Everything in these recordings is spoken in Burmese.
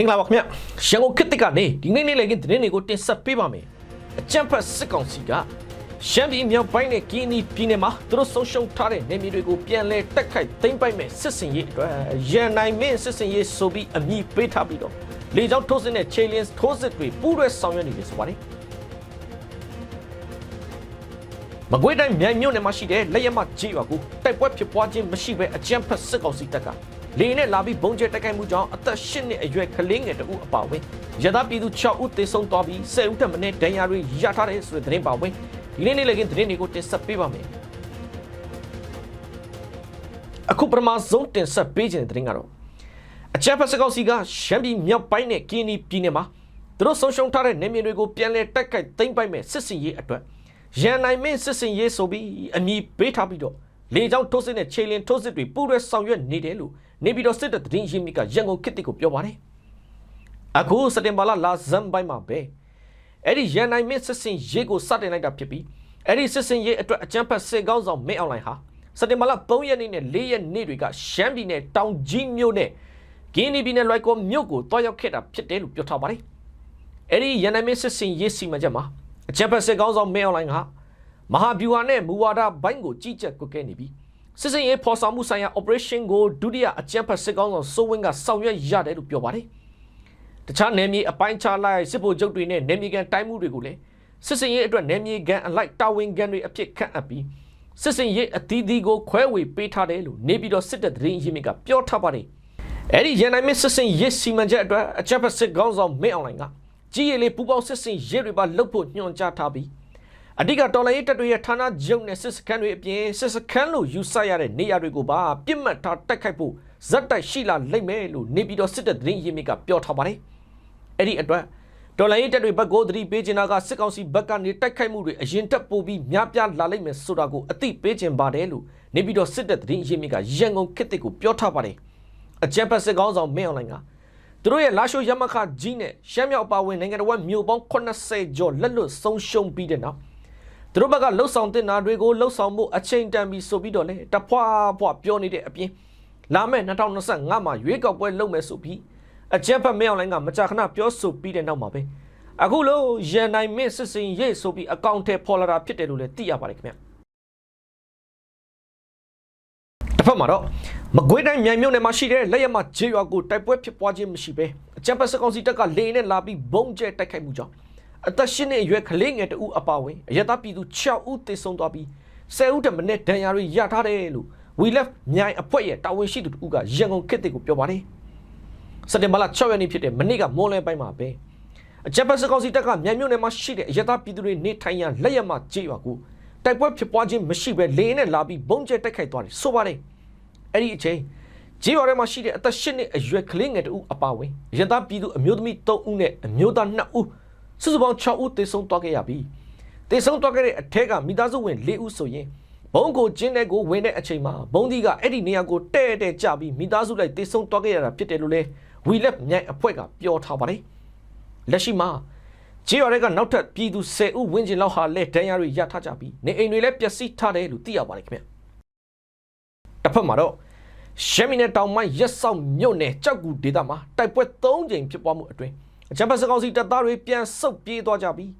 မင်္ဂလာပါခင်ဗျရန်ကုန်ခေတ်တစ်ကနေဒီနေ့နေ့လည်းကင်းသတင်းတွေကိုတင်ဆက်ပေးပါမယ်အကြံဖတ်စစ်ကောင်စီကရှမ်းပြည်မြောက်ပိုင်းနဲ့ကင်းနီပြည်နယ်မှာသူတို့ဆုံးရှုံးထားတဲ့နေမြေတွေကိုပြန်လဲတက်ခိုက်သိမ်းပိုက်မဲ့စစ်စင်ရေးအတွက်ရန်နိုင်မင်းစစ်စင်ရေးဆိုပြီးအမည်ပေးထားပြီးတော့လေကြောင်းထိုးစစ်နဲ့ချေလင်းထိုးစစ်တွေပူးရဲဆောင်ရွက်နေတယ်ဆိုပါတယ်မကွေးတိုင်းမြိုင်မြို့နယ်မှာရှိတဲ့လက်ရမကြီးရွာကိုတိုက်ပွဲဖြစ်ပွားခြင်းမရှိဘဲအကြမ်းဖက်စစ်ကောင်စီတပ်က လေနဲ့လာပြီးဘုံကျဲတိုက်ခိုက်မှုကြောင့်အသက်၈နှစ်အရွယ်ကလေးငယ်တဦးအပါအဝင်ရသပြည်သူ6ဦးသေဆုံးသွားပြီး10ဦးတက်မင်းဒဏ်ရာတွေရထားတဲ့ဆိုတဲ့သတင်းပါဝင်ဒီနေ့နေ့လည်းကင်းသတင်းတွေကိုတင်ဆက်ပေးပါမယ်အခုပထမဆုံးတင်ဆက်ပေးခြင်းတဲ့သတင်းကတော့အကြမ်းဖက်စစ်ကောင်စီကရှမ်းပြည်မြောက်ပိုင်းနဲ့ကင်းနီပြည်နယ်မှာသူတို့ဆုံးရှုံးထားတဲ့နေမြေတွေကိုပြန်လည်တိုက်ခိုက်သိမ်းပိုက်မဲ့စစ်စင်ရေးအတွက်ရန်နိုင်မင်းစစ်စင်ရေးဆိုပြီးအမည်ပေးထားပြီးတော့လေကြောင်းထိုးစစ်နဲ့ခြေလင်းထိုးစစ်တွေပူးရဲဆောင်ရွက်နေတယ်လို့ နေပြည်တော်စစ်တပ်သတင်းရင်းမြစ်ကရန်ကုန်ခေတ်တစ်ကိုပြောပါတယ်အခုစက်တင်ဘာလလာဇန်ပိုင်းမှာပဲအဲ့ဒီရန်နိုင်မင်းစစ်စင်ရေးကိုစတင်လိုက်တာဖြစ်ပြီးအဲ့ဒီစစ်စင်ရေးအတွက်အကြမ်းဖက်စစ်ကောင်းဆောင်မင်းအောင်လှိုင်ဟာစက်တင်ဘာလ3ရက်နေ့နဲ့4ရက်နေ့တွေကရှမ်းပြည်နယ်တောင်ကြီးမြို့နဲ့ဂင်းနီပြည်နယ်လွိုက်ကောမြို့ကိုတွားရောက်ခဲ့တာဖြစ်တယ်လို့ပြောထားပါတယ်အဲ့ဒီရန်နိုင်မင်းစစ်စင်ရေးစီမံချက်မှာအကြမ်းဖက်စစ်ကောင်းဆောင်မင်းအောင်လှိုင်ကမဟာဗျူဟာနဲ့မူဝါဒဘိုင်းကိုကြီးကြပ်ကွက်ကဲနေပြီး စစ်စင်ရေးဖော်ဆောင်မှုဆိုင်ရာ operation ကိုဒုတိယအကြမ်းဖက်စစ်ကောင်းဆောင်စိုးဝင်းကဆောင်ရွက်ရတယ်လို့ပြောပါတယ်။တခြားနယ်မြေအပိုင်းခြားလိုက်စစ်ဗိုလ်ချုပ်တွေနဲ့နယ်မြေကန်တိုင်းမှုတွေကိုလည်းစစ်စင်ရေးအတွက်နယ်မြေကန်အလိုက်တာဝန်ကန်တွေအဖြစ်ခန့်အပ်ပြီးစစ်စင်ရေးအသီးသီးကိုခွဲဝေပေးထားတယ်လို့နေပြည်တော်စစ်တပ်သတင်းရင်းမြစ်ကပြောထားပါတယ်။အဲ့ဒီရန်နိုင်မင်းစစ်စင်ရေးစီမံချက်အတွက်အကြမ်းဖက်စစ်ကောင်းဆောင်မင်းအောင်လှိုင်ကကြီးရည်လေးပူပေါင်းစစ်စင်ရေးတွေပါလှုပ်ဖို့ညွှန်ကြားထားပြီး အဓိကတော်လိုင်းတပ်တွေရဲ့ဌာနချုပ်နဲ့စစ်စခန်းတွေအပြင်စစ်စခန်းလို့ယူဆရတဲ့နေရာတွေကိုပါပြစ်မှတ်ထားတိုက်ခိုက်ဖို့ဇက်တိုက်ရှိလာလိမ့်မယ်လို့နေပြည်တော်စစ်တပ်သတင်းရင်းမြစ်ကပြောထားပါတယ်။အဲ့ဒီအတွက်တော်လိုင်းတပ်တွေဘက်ကိုသတိပေးချင်တာကစစ်ကောင်စီဘက်ကနေတိုက်ခိုက်မှုတွေအရင်တက်ပိုပြီးများပြားလာလိမ့်မယ်ဆိုတာကိုအသိပေးချင်ပါတယ်လို့နေပြည်တော်စစ်တပ်သတင်းရင်းမြစ်ကရန်ကုန်ခေတ်တစ်ကိုပြောထားပါတယ်။အကြံဖက်စစ်ကောင်းဆောင်မင်းအွန်လိုင်းကသူတို့ရဲ့လာရှိုရမခကြီးနဲ့ရှမ်းမြောက်ပါဝင်နိုင်ငံတော်မြို့ပေါင်း80ကျော်လက်လွတ်ဆုံးရှုံးပြီးတဲ့နောက် သူတို့ဘက်ကလှုပ်ဆောင်တင်တာတွေကိုလှုပ်ဆောင်မှုအချိန်တန်ပြီးဆိုပြီးတော့လေတဖွာဖွာပြောနေတဲ့အပြင်လာမယ့်2025မှာရွေးကောက်ပွဲလုပ်မယ်ဆိုပြီးအကြက်ဖက်မင်းအောင်လိုင်းကမကြာခဏပြောဆိုပြီးတဲ့နောက်မှာပဲအခုလို့ရန်နိုင်မင်းစစ်စင်ရေးဆိုပြီးအကောင့်ထဲပေါ်လာတာဖြစ်တယ်လို့လည်းသိရပါတယ်ခင်ဗျတစ်ဖက်မှာတော့မကွေးတိုင်းမြိုင်မြို့နယ်မှာရှိတဲ့လက်ရမဂျေရွာကိုတိုက်ပွဲဖြစ်ပွားခြင်းမရှိဘဲအကြက်ဖက်စကောင်စီတပ်ကလေနဲ့လာပြီးဘုံကျဲတိုက်ခိုက်မှုကြောင့် အသက်ရှင်တဲ့အရွယ်ကလေးငယ်တဦးအပါဝင်အရတာပြည်သူ6ဦးသေဆုံးသွားပြီး10ဦးတမနဲ့ဒဏ်ရာတွေရထားတယ်လို့ We Left မြိုင်အဖွဲ့ရဲ့တာဝန်ရှိသူတဦးကရန်ကုန်ခေတ်တွေကိုပြောပါတယ်စက်တင်ဘာလ6ရက်နေ့ဖြစ်တဲ့မနေ့ကမွန်လွဲပိုင်းမှာပဲအချက်ပတ်စကောက်စီတပ်ကမြိုင်မြို့နယ်မှာရှိတဲ့အရတာပြည်သူတွေနေထိုင်ရန်လက်ရမကြေးရွာကိုတိုက်ပွဲဖြစ်ပွားခြင်းမရှိဘဲလေနဲ့လာပြီးဘုံကျဲတိုက်ခိုက်သွားတယ်ဆိုပါတယ်အဲ့ဒီအချိန်ဂျေးရွာထဲမှာရှိတဲ့အသက်၈နှစ်အရွယ်ကလေးငယ်တဦးအပါဝင်ရတာပြည်သူအမျိုးသမီး3ဦးနဲ့အမျိုးသား2ဦး စုစုပေါင်း6ဦးသေဆုံးသွားခဲ့ရပြီသေဆုံးသွားခဲ့တဲ့အထက်ကမိသားစုဝင်4ဦးဆိုရင်ဘုံကိုကျင်းတဲ့ကိုဝင်တဲ့အချိန်မှာဘုံဒီကအဲ့ဒီနေရာကိုတဲ့တဲ့ကြပြီးမိသားစုလိုက်သေဆုံးသွားခဲ့ရတာဖြစ်တယ်လို့လဲဝီလက်မြိုင်အဖွဲ့ကပြောထားပါတယ်လက်ရှိမှာဂျေရက်ကနောက်ထပ်ပြည်သူ10ဦးဝန်းကျင်လောက်ဟာလဲဒဏ်ရာတွေရထားကြပြီးနေအိမ်တွေလည်းပျက်စီးထားတယ်လို့သိရပါတယ်ခင်ဗျတစ်ဖက်မှာတော့ရှမ်းပြည်နယ်တောင်ပိုင်းရက်ဆောင်မြို့နယ်ကြောက်ကူဒေသမှာတိုက်ပွဲ3ကြိမ်ဖြစ်ပွားမှုအတွင်း အချမ်းဖက်စကောင်စီတပ်သားတွေပြန်ဆုတ်ပြေးသွားကြပြီး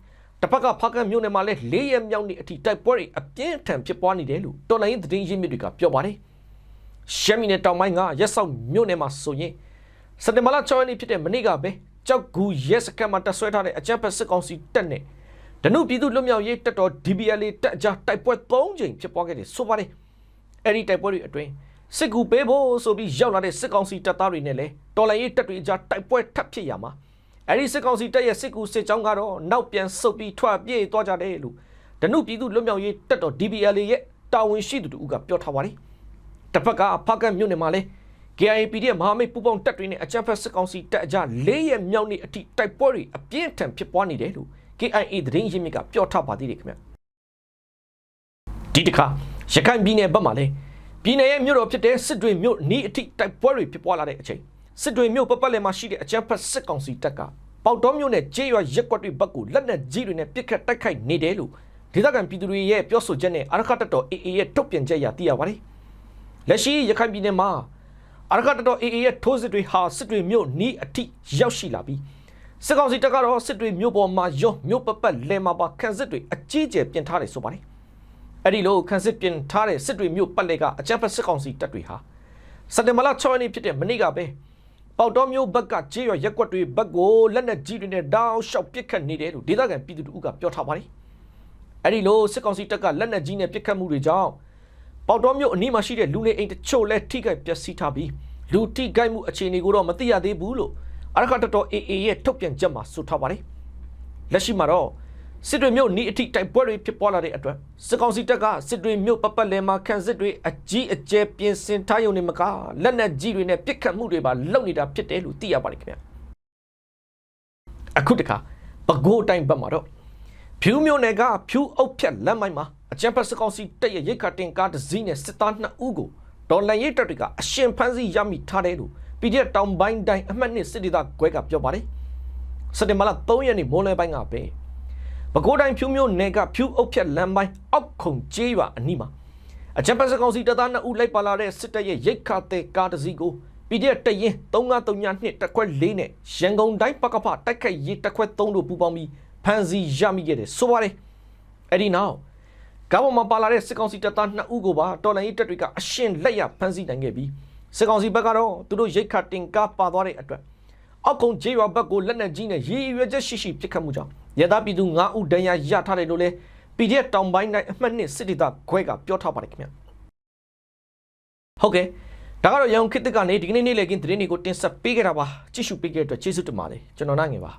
တစ်ဖက်ကဖကန်မြို့နယ်မှာလည်း၄ရက်မြောက်နေ့အထိတိုက်ပွဲတွေအပြင်းထန်ဖြစ်ပွားနေတယ်လို့တော်လိုင်းသတင်းရင်းမြစ်တွေကပြောပါတယ်ရှမ်းပြည်နယ်တောင်ပိုင်းကရက်ဆောင်မြို့နယ်မှာဆိုရင်စက်တင်ဘာလ6ရက်နေ့ဖြစ်တဲ့မနေ့ကပဲကြောက်ကူရက်စခန်းမှာတပ်ဆွဲထားတဲ့အချမ်းဖက်စစ်ကောင်စီတပ်နဲ့ဒနုပြည်သူလွတ်မြောက်ရေးတပ်တော် DBLA တပ်အကြားတိုက်ပွဲ၃ကြိမ်ဖြစ်ပွားခဲ့တယ်ဆိုပါတယ်အဲ့ဒီတိုက်ပွဲတွေအတွင်းစစ်ကူပေးဖို့ဆိုပြီးရောက်လာတဲ့စစ်ကောင်စီတပ်သားတွေနဲ့လည်းတော်လိုင်းရေးတပ်တွေအကြားတိုက်ပွဲထပ်ဖြစ်ရမှာ အဲ့ဒီစစ်ကောင်စီတပ်ရဲ့စစ်ကူစစ်ကြောင်းကတော့နောက်ပြန်ဆုတ်ပြီးထွက်ပြေးသွားကြတယ်လို့ဒနုပြည်သူလွတ်မြောက်ရေးတပ်တော် DBLA ရဲ့တာဝန်ရှိသူတို့ကပြောထားပါတယ်။တစ်ဖက်ကဖကတ်မြို့နယ်မှာလဲ KIAP ရဲ့မဟာမိတ်ပူးပေါင်းတပ်တွေနဲ့အကြမ်းဖက်စစ်ကောင်စီတပ်အကြား၄ရက်မြောက်နေ့အထိတိုက်ပွဲတွေအပြင်းထန်ဖြစ်ပွားနေတယ်လို့ KIA သတင်းရင်းမြစ်ကပြောထားပါသေးတယ်ခင်ဗျ။ဒီတစ်ခါရခိုင်ပြည်နယ်ဘက်မှာလဲပြည်နယ်ရဲ့မြို့တော်ဖြစ်တဲ့စစ်တွေမြို့နီးအထိတိုက်ပွဲတွေဖြစ်ပွားလာတဲ့အချိန် စစ်တွေမြို့ပတ်ပတ်လည်မှာရှိတဲ့အကြမ်းဖက်စစ်ကောင်စီတပ်ကပေါတော်မြို့နယ်ကျေးရွာရက်ကွက်တွေဘက်ကိုလက်နက်ကြီးတွေနဲ့ပစ်ခတ်တိုက်ခိုက်နေတယ်လို့ဒေသခံပြည်သူတွေရဲ့ပြောဆိုချက်နဲ့အာရခတ်တပ်တော် AA ရဲ့ထုတ်ပြန်ချက်အရသိရပါတယ်။လက်ရှိရခိုင်ပြည်နယ်မှာအာရခတတော် AA ရဲ့ထိုးစစ်တွေဟာစစ်တွေမြို့နီးအထိရောက်ရှိလာပြီးစစ်ကောင်စီတပ်ကတော့စစ်တွေမြို့ပေါ်မှာရောမြို့ပတ်ပတ်လဲမှာပါခန့်စစ်တွေအကြီးအကျယ်ပြင်ထားတယ်ဆိုပါတယ်အဲ့ဒီလိုခန့်စစ်ပြင်ထားတဲ့စစ်တွေမြို့ပတ်လဲကအကြမ်းဖက်စစ်ကောင်စီတပ်တွေဟာစက်တင်ဘာလ6ရက်နေ့ဖြစ်တဲ့မနေ့ကပဲ ပေါတော်မျိုးဘက်ကကြေးရွက်ရက်ကွက်တွေဘက်ကိုလက်နက်ကြီးတွေနဲ့တောင်းလျှောက်ပစ်ခတ်နေတယ်လို့ဒေသခံပြည်သူတို့ကပြောထားပါတယ်အဲ့ဒီလိုစစ်ကောင်စီတပ်ကလက်နက်ကြီးနဲ့ပစ်ခတ်မှုတွေကြောင့်ပေါတော်မြို့အနီးမှာရှိတဲ့လူနေအိမ်တချို့လည်းထိခိုက်ပျက်စီးထားပြီးလူထိခိုက်မှုအခြေအနေကိုတော့မသိရသေးဘူးလို့အရခတတော် AA ရဲ့ထုတ်ပြန်ချက်မှာဆိုထားပါတယ်။လက်ရှိမှာတော့ စစ်တွေမြို့နီးအထိတိုက်ပွဲတွေဖြစ်ပွားလာတဲ့အတွက်စစ်ကောင်စီတပ်ကစစ်တွေမြို့ပတ်ပတ်လည်မှာခန့်စစ်တွေအကြီးအကျယ်ပြင်ဆင်ထားရုံနဲ့မကလက်နက်ကြီးတွေနဲ့ပစ်ခတ်မှုတွေပါလုပ်နေတာဖြစ်တယ်လို့သိရပါတယ်ခင်ဗျာ။အခုတခါပဲခူးတိုင်းဘက်မှာတော့ဖြူးမျိုးနယ်ကဖြူးအုပ်ဖြတ်လမ်းမိုင်းမှာအကြံဖက်စကောင်စီတက်ရဲ့ရိတ်ခတ်တင်ကားတစ်စီးနဲ့စစ်သား2ဦးကိုဒေါ်လန်ရိတ်တပ်တွေကအရှင်ဖမ်းဆီးရမိထားတယ်လို့ PDF တောင်ပိုင်းတိုင်းအမှတ်2စစ်ဒေသခွဲကပြောပါတယ်စက်တင်ဘာလ3ရက်နေ့မိုးလယ်ပိုင်းကပဲ ပဲခူးတိုင်းဖြူးမျိုးနယ်ကဖြူးအုပ်ဖြတ်လမ်းမိုင်းအောက်ခုံကျေးရွာအနီးမှာအကြံဖက်စကောင်စီတပ်သား2ဦးလိုက်ပါလာတဲ့စစ်တပ်ရဲ့ရိတ်ခတ်တင်ကားတစ်စီးကို PDF တရင်3932တက်ခွဲ4နဲ့ရန်ကုန်တိုင်းပကဖတိုက်ခိုက်ရေးတက်ခွဲ3တို့ပူးပေါင်းပြီးဖမ်းဆီးရမိခဲ့တယ်ဆိုပါတယ်အဲ့ဒီနောက်ကားပေါ်မှာပါလာတဲ့စစ်ကောင်စီတပ်သား2ဦးကိုပါတော်လိုင်းရေးတပ်တွေကအရှင်လက်ရဖမ်းဆီးနိုင်ခဲ့ပြီးစစ်ကောင်စီဘက်ကတော့သူတို့ရိတ်ခတ်တင်ကားပါသွားတဲ့အတွက်အောက်ကုန်းဂျေးရွာဘက်ကိုလက်နက်ကြီးနဲ့ရေရွယ်ချက်ရှိရှိပစ်ခတ်မှုကြောင့် ရသပြည်သူ9ဦးဒဏ်ရာရထားတယ်လို့လည်း PDF တောင်ပိုင်းတိုင်းအမှတ်2စစ်ဒေသခွဲကပြောထားပါတယ်ခင်ဗျဟုတ်ကဲ့ဒါကတော့ရန်ကုန်ခေတ်သစ်ကနေဒီကနေ့နေ့လည်ကင်းသတင်းတွေကိုတင်ဆက်ပေးခဲ့တာပါကြည့်ရှုပေးခဲ့တဲ့အတွက်ကျေးဇူးတင်ပါတယ်ကျွန်တော်နိုင်ငယ်ပါ